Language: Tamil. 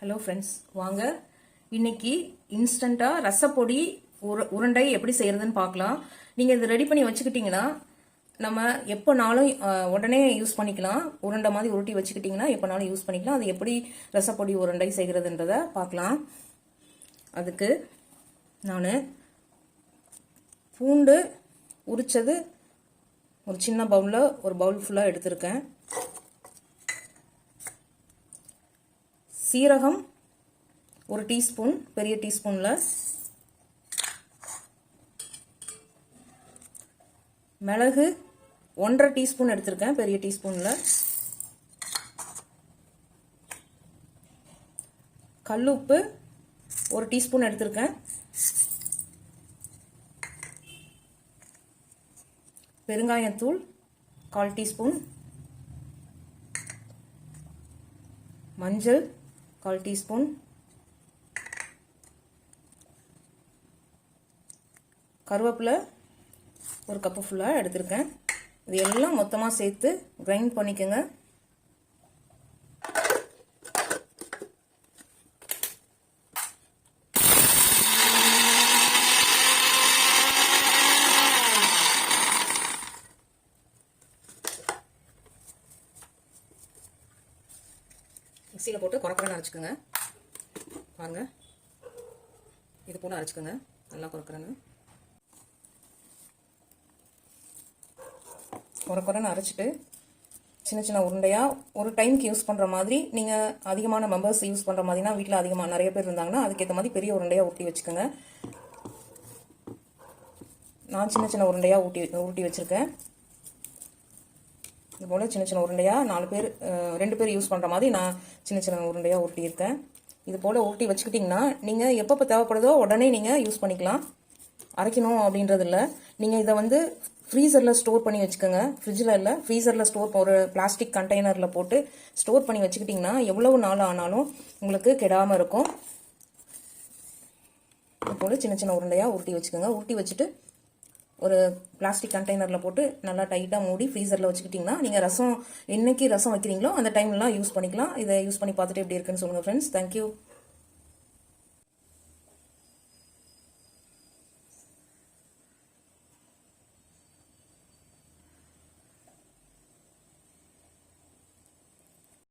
ஹலோ ஃப்ரெண்ட்ஸ் வாங்க. இன்னைக்கு இன்ஸ்டண்ட்டாக ரசப்பொடி உரு உருண்டை எப்படி செய்யறதுன்னு பார்க்கலாம். நீங்கள் இதை ரெடி பண்ணி வச்சுக்கிட்டிங்கன்னா நம்ம எப்போனாலும் உடனே யூஸ் பண்ணிக்கலாம். உருண்டை மாதிரி உருட்டி வச்சுக்கிட்டிங்கன்னா எப்போனாலும் யூஸ் பண்ணிக்கலாம். அது எப்படி ரசப்பொடி உருண்டை செய்கிறதுன்றத பார்க்கலாம். அதுக்கு நான் பூண்டு உரித்தது ஒரு சின்ன பவுலில் ஒரு பவுல் ஃபுல்லாக எடுத்திருக்கேன். சீரகம் ஒரு டீஸ்பூன் பெரிய டீஸ்பூனில். மிளகு ஒன்றரை டீஸ்பூன் எடுத்திருக்கேன் பெரிய டீஸ்பூனில். கல்லுப்பு ஒரு டீஸ்பூன் எடுத்திருக்கேன். பெருங்காயத்தூள் கால் டீஸ்பூன். மஞ்சள். கால் டீஸ்பூன். கருவேப்பிலை ஒரு கப்பு ஃபுல்லாக எடுத்திருக்கேன். இது எல்லாம் மொத்தமாக சேர்த்து கிரைண்ட் பண்ணிக்கோங்க. மிக்சியில் போட்டு குறக்குறன்னு அரைச்சிக்கோங்க. பாருங்க. இது போட்டு அரைச்சிக்கோங்க. நல்லா குறக்குறன்னு. குறக்குறன்னு அரைச்சிட்டு சின்ன சின்ன உருண்டையாக ஒரு டைம்க்கு யூஸ் பண்ணுற மாதிரி நீங்கள் அதிகமான மெம்பர்ஸ் யூஸ் பண்ணுற மாதிரினா வீட்டில் அதிகமாக நிறைய பேர் இருந்தாங்கன்னா அதுக்கேற்ற மாதிரி பெரிய உருண்டையாக ஊட்டி வச்சுக்கோங்க. நான் சின்ன சின்ன உருண்டையாக ஊட்டி ஊட்டி வச்சுருக்கேன். இது போல் சின்ன சின்ன உருண்டையாக நாலு பேர் ரெண்டு பேர் யூஸ் பண்ணுற மாதிரி நான் சின்ன சின்ன உருண்டையாக உருட்டியிருக்கேன் இது போல் உருட்டி வச்சுக்கிட்டிங்கன்னா நீங்கள் எப்பப்போ தேவைப்படுதோ உடனே நீங்கள் யூஸ் பண்ணிக்கலாம். அரைக்கணும் அப்படின்றது இல்லை. நீங்கள் இதை வந்து ஃப்ரீசரில் ஸ்டோர் பண்ணி வச்சுக்கோங்க. ஃப்ரிட்ஜில் இல்லை ஃப்ரீசரில் ஸ்டோர் ஒரு பிளாஸ்டிக் கண்டெய்னரில் போட்டு ஸ்டோர் பண்ணி வச்சுக்கிட்டிங்கன்னா எவ்வளவு நாள் ஆனாலும் உங்களுக்கு கெடாமல் இருக்கும். இது போல் சின்ன சின்ன உருண்டையாக உருட்டி வச்சுக்கோங்க. உருட்டி வச்சுட்டு ஒரு பிளாஸ்டிக் கண்டெய்னரில் போட்டு நல்லா டைட்டாக மூடி ஃப்ரீசரில் வச்சுக்கிட்டிங்கன்னா நீங்கள் ரசம் என்றைக்கு ரசம் வைக்கிறீங்களோ அந்த டைம்லாம் யூஸ் பண்ணிக்கலாம். இதை யூஸ் பண்ணி பார்த்துட்டு எப்படி இருக்குன்னு சொல்லுங்கள் ஃப்ரெண்ட்ஸ் தேங்க்யூ